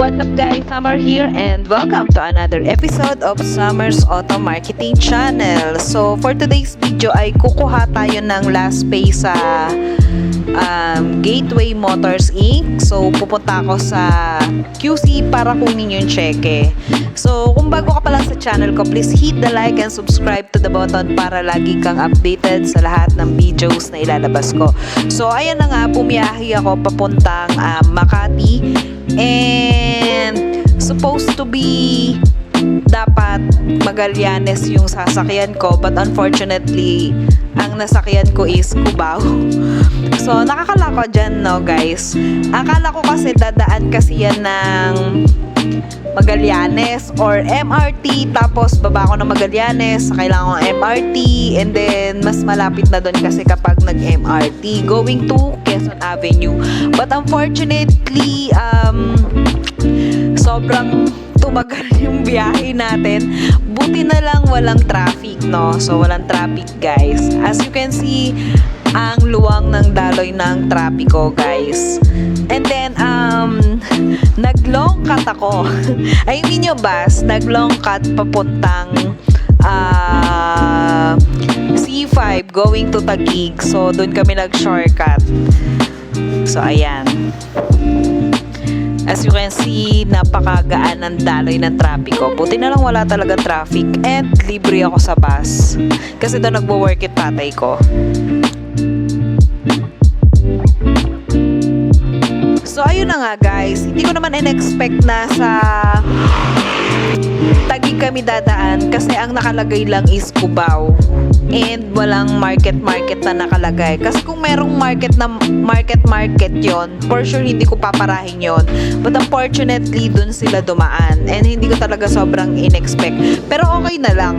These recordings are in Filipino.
What's up guys, Summer here and welcome to another episode of Summer's Auto Marketing Channel. So for today's video ay kukuha tayo ng last pay sa um, Gateway Motors Inc. So pupunta ako sa QC para kunin yung cheque. So kung bago ka pa lang sa channel ko, please hit the like and subscribe to the button para lagi kang updated sa lahat ng videos na ilalabas ko. So ayan na nga, bumiyahe ako papuntang um, Makati and supposed to be dapat Magallanes yung sasakyan ko but unfortunately ang nasakyan ko is Cubao so nakakalako dyan no guys? Akala ko kasi dadaan kasi yan ng Magallanes or MRT tapos baba ko ng Magallanes kailangan ko MRT and then mas malapit na doon kasi kapag nag MRT going to Quezon Avenue. But unfortunately um sobrang tumagal yung biyahe natin. Buti na lang walang traffic, no? So, walang traffic, guys. As you can see, ang luwang ng daloy ng trapiko, guys. And then, um, nag-long cut ako. I mean yung bus, nag-long cut papuntang uh, C5 going to Taguig. So, doon kami nag-shortcut. So, ayan. As you can see, napakagaan ng daloy ng trapiko. Buti na lang wala talaga traffic and libre ako sa bus. Kasi doon nagwo-work yung tatay ko. So ayun na nga guys, hindi ko naman in-expect na sa Tagig kami dadaan kasi ang nakalagay lang is Cubao. And walang market market na nakalagay. Kasi kung merong market na market market yon for sure hindi ko paparahin yon. But unfortunately dun sila dumaan. And hindi ko talaga sobrang in-expect. Pero okay na lang.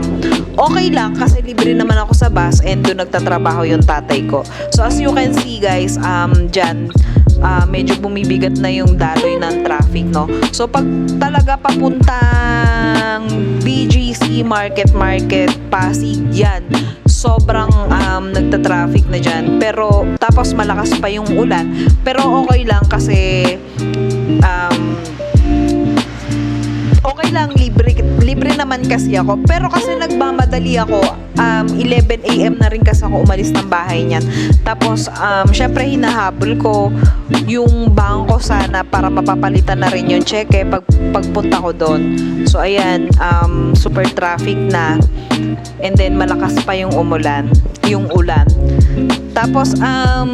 Okay lang kasi libre naman ako sa bus and dun nagtatrabaho yung tatay ko. So as you can see guys um dyan uh, medyo bumibigat na yung daloy ng traffic, no? So, pag talaga papuntang BGC Market Market Pasig, yan, sobrang um, nagta-traffic na dyan. Pero, tapos malakas pa yung ulan. Pero, okay lang kasi um, okay lang, libre, libre naman kasi ako. Pero kasi nagmamadali ako, um, 11 a.m. na rin kasi ako umalis ng bahay niyan. Tapos, um, syempre hinahabol ko yung bangko sana para mapapalitan na rin yung cheque pag pagpunta ko doon. So, ayan, um, super traffic na. And then, malakas pa yung umulan, yung ulan. Tapos, um,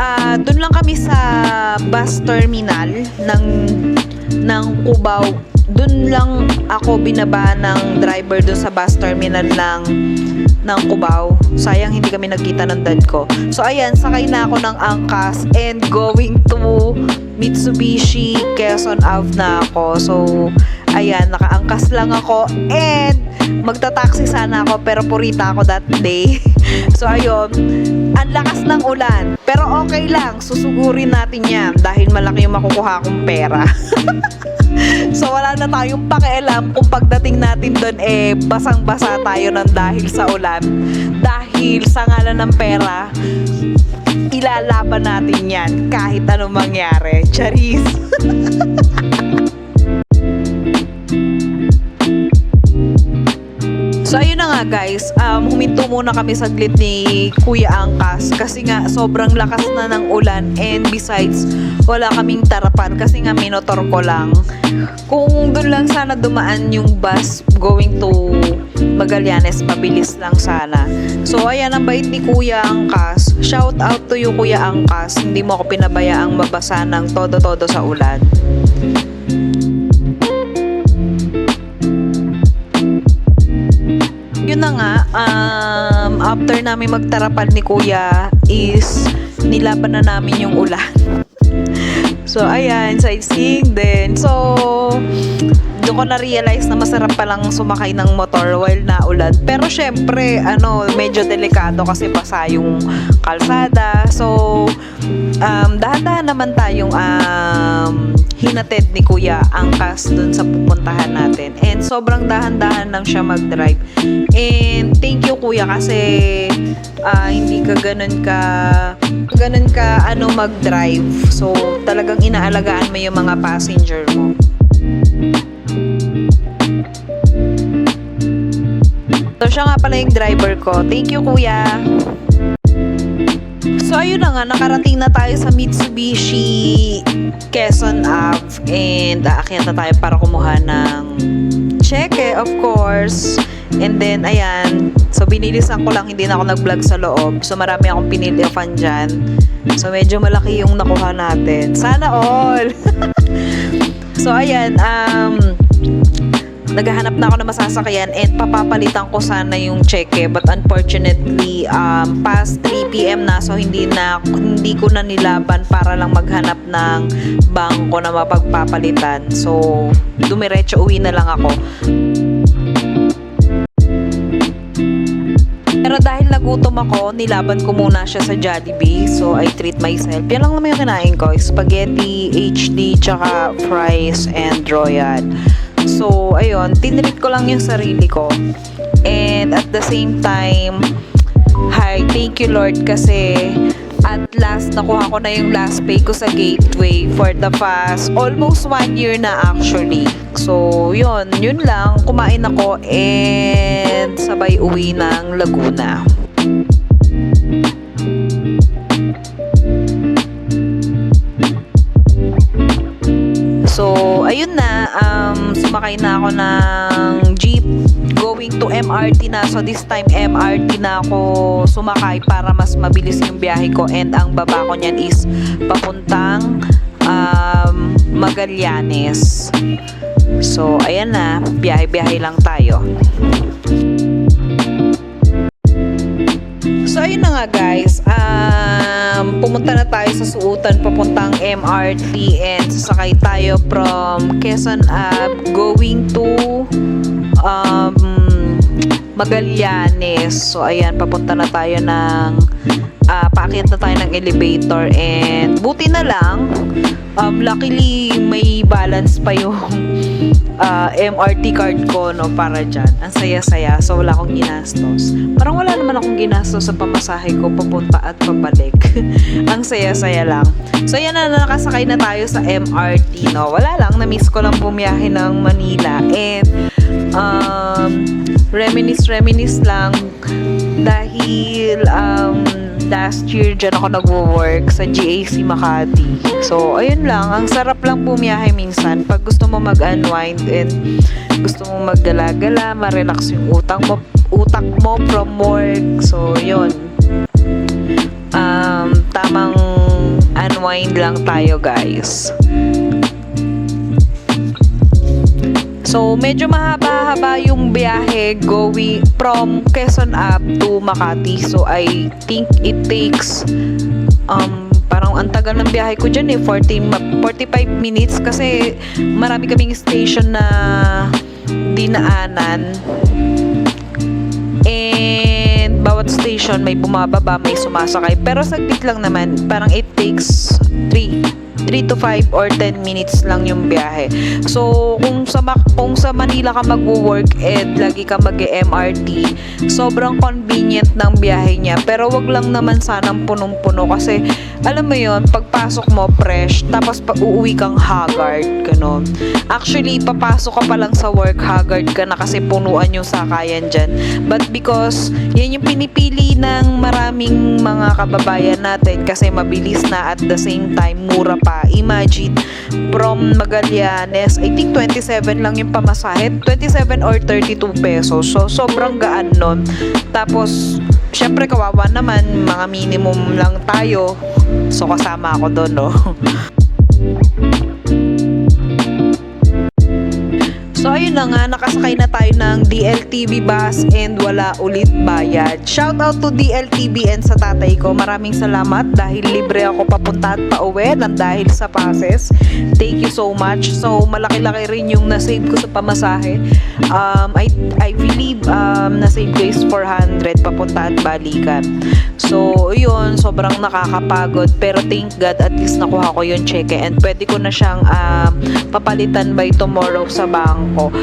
ah doon lang kami sa bus terminal ng ng Cubao. Doon lang ako binaba ng driver doon sa bus terminal ng ng Cubao. Sayang hindi kami nagkita ng dad ko. So ayan, sakay na ako ng angkas and going to Mitsubishi Quezon Ave na ako. So ayan, nakaangkas lang ako and magta-taxi sana ako pero purita ako that day. so ayun, ang lakas ng ulan. Pero okay lang, susugurin natin yan dahil malaki yung makukuha kong pera. so wala na tayong pakialam kung pagdating natin doon eh basang-basa tayo ng dahil sa ulan. Dahil sa ngalan ng pera, ilalaban natin yan kahit anong mangyari. Charis! So ayun na nga guys, um, huminto muna kami saglit ni Kuya Angkas kasi nga sobrang lakas na ng ulan and besides wala kaming tarapan kasi nga minotor ko lang. Kung doon lang sana dumaan yung bus going to Magallanes, mabilis lang sana. So ayan ang bait ni Kuya Angkas. Shout out to you Kuya Angkas. Hindi mo ako pinabayaang mabasa ng todo-todo sa ulan. Yun na nga, um, after namin magtarapal ni kuya is nilaban na namin yung ulan. so, ayan, sightseeing din. So, doon ko na-realize na masarap palang sumakay ng motor while naulan. Pero syempre, ano, medyo delikado kasi basa yung kalsada. So, um, dahan-dahan naman tayong um, hinatid ni Kuya angkas dun sa pupuntahan natin. And sobrang dahan-dahan lang siya mag-drive. And thank you Kuya kasi ah, hindi ka ganun ka ganun ka ano mag-drive. So talagang inaalagaan mo yung mga passenger mo. So siya nga pala yung driver ko. Thank you kuya. So ayun na nga, nakarating na tayo sa Mitsubishi Quezon Ave and aakyat na tayo para kumuha ng cheque of course. And then ayan, so binilisan ko lang, hindi na ako nag-vlog sa loob. So marami akong pinilifan dyan. So medyo malaki yung nakuha natin. Sana all! so ayan, um, naghahanap na ako ng masasakyan and papapalitan ko sana yung cheque but unfortunately um, past 3 p.m. na so hindi na hindi ko na nilaban para lang maghanap ng bangko na mapagpapalitan so dumiretso uwi na lang ako pero dahil nagutom ako, nilaban ko muna siya sa Jollibee. So, I treat myself. Yan lang naman yung kinain ko. Spaghetti, HD, tsaka fries, and royal. So, ayun, tinreat ko lang yung sarili ko. And at the same time, hi, thank you Lord kasi at last nakuha ko na yung last pay ko sa Gateway for the past almost one year na actually. So, yun, yun lang. Kumain ako and sabay uwi ng Laguna. So, ayun na, um, sumakay na ako ng jeep going to MRT na. So, this time MRT na ako sumakay para mas mabilis yung biyahe ko. And ang baba ko niyan is papuntang um, Magallanes. So, ayan na, biyahe-biyahe lang tayo. So, ayun na nga guys. Um, pumunta na tayo sa suutan papuntang MRT and sasakay tayo from Quezon Ave going to um, Magallanes. So, ayan, papunta na tayo ng uh, paakyat na tayo ng elevator and buti na lang um, luckily may balance pa yung uh, MRT card ko no para dyan. Ang saya-saya. So wala akong ginastos. Parang wala naman akong ginastos sa pamasahe ko papunta at pabalik. Ang saya-saya lang. So yan na nakasakay na tayo sa MRT no. Wala lang na-miss ko lang bumiyahe ng Manila and um, reminisce reminisce lang dahil um, last year dyan ako nagwo-work sa GAC Makati. So, ayun lang. Ang sarap lang bumiyahe minsan. Pag gusto mo mag-unwind and gusto mo maggala-gala, ma-relax yung utang mo, utak mo from work. So, yun. Um, tamang unwind lang tayo, guys. So, medyo mahaba-haba yung biyahe going from Quezon Ave to Makati. So, I think it takes um, parang ang tagal ng biyahe ko dyan eh, 40, ma- 45 minutes kasi marami kaming station na dinaanan. Station may bumababa, may sumasakay. Pero saglit lang naman, parang it takes 3 3 to 5 or 10 minutes lang yung biyahe. So, kung sa, kung sa Manila ka magwo-work and lagi ka mag-MRT, sobrang convenient ng biyahe niya. Pero wag lang naman sanang punong-puno kasi alam mo yon pagpasok mo fresh, tapos pa uuwi kang haggard, ganon. Actually, papasok ka pa lang sa work, haggard ka na kasi punuan yung sakayan dyan. But because yan yung pinipili ng maraming mga kababayan natin kasi mabilis na at the same time mura pa. Imagine, from Magallanes, I think 27 lang yung pamasahe. 27 or 32 pesos. So, sobrang gaan nun. Tapos, syempre kawawa naman, mga minimum lang tayo. So, kasama ako doon, no? ayun na nga, nakasakay na tayo ng DLTV bus and wala ulit bayad. Shout out to DLTV and sa tatay ko. Maraming salamat dahil libre ako papunta at pauwi ng dahil sa passes. Thank you so much. So malaki-laki rin yung nasave ko sa pamasahe. Um, I, I believe um, nasave ko is 400 papunta at balikan. So yun, sobrang nakakapagod. Pero thank God at least nakuha ko yung cheque and pwede ko na siyang um, papalitan by tomorrow sa bangko.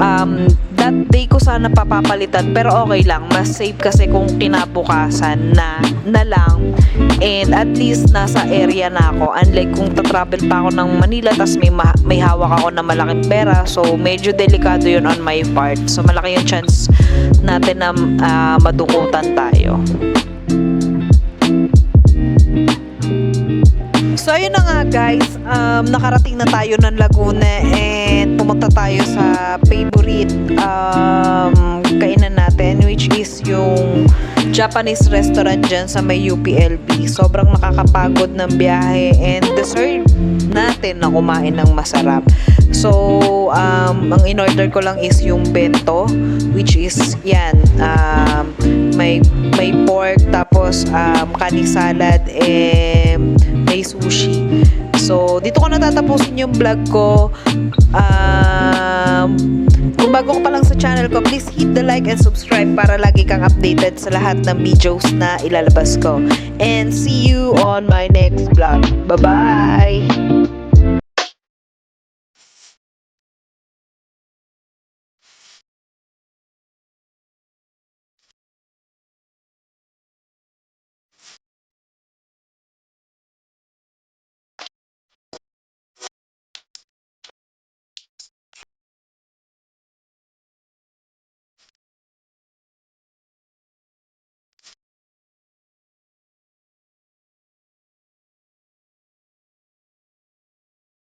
Um, that day ko sana papapalitan pero okay lang. Mas safe kasi kung kinabukasan na na lang. And at least nasa area na ako. Unlike kung tatravel pa ako ng Manila tas may, ma- may hawak ako na malaking pera. So medyo delikado yun on my part. So malaki yung chance natin na ah, madukutan tayo So ayun na nga guys, um, nakarating na tayo ng Laguna and pumunta tayo sa favorite um, kainan natin which is yung Japanese restaurant dyan sa may UPLB. Sobrang nakakapagod ng biyahe and deserve natin na kumain ng masarap. So, um, ang in-order ko lang is yung bento which is yan, um, may, may pork tapos um, kani salad and may sushi. So, dito ko natatapusin yung vlog ko. Um, kung bago ka pa lang sa channel ko, please hit the like and subscribe para lagi kang updated sa lahat ng videos na ilalabas ko. And see you on my next vlog. Bye-bye!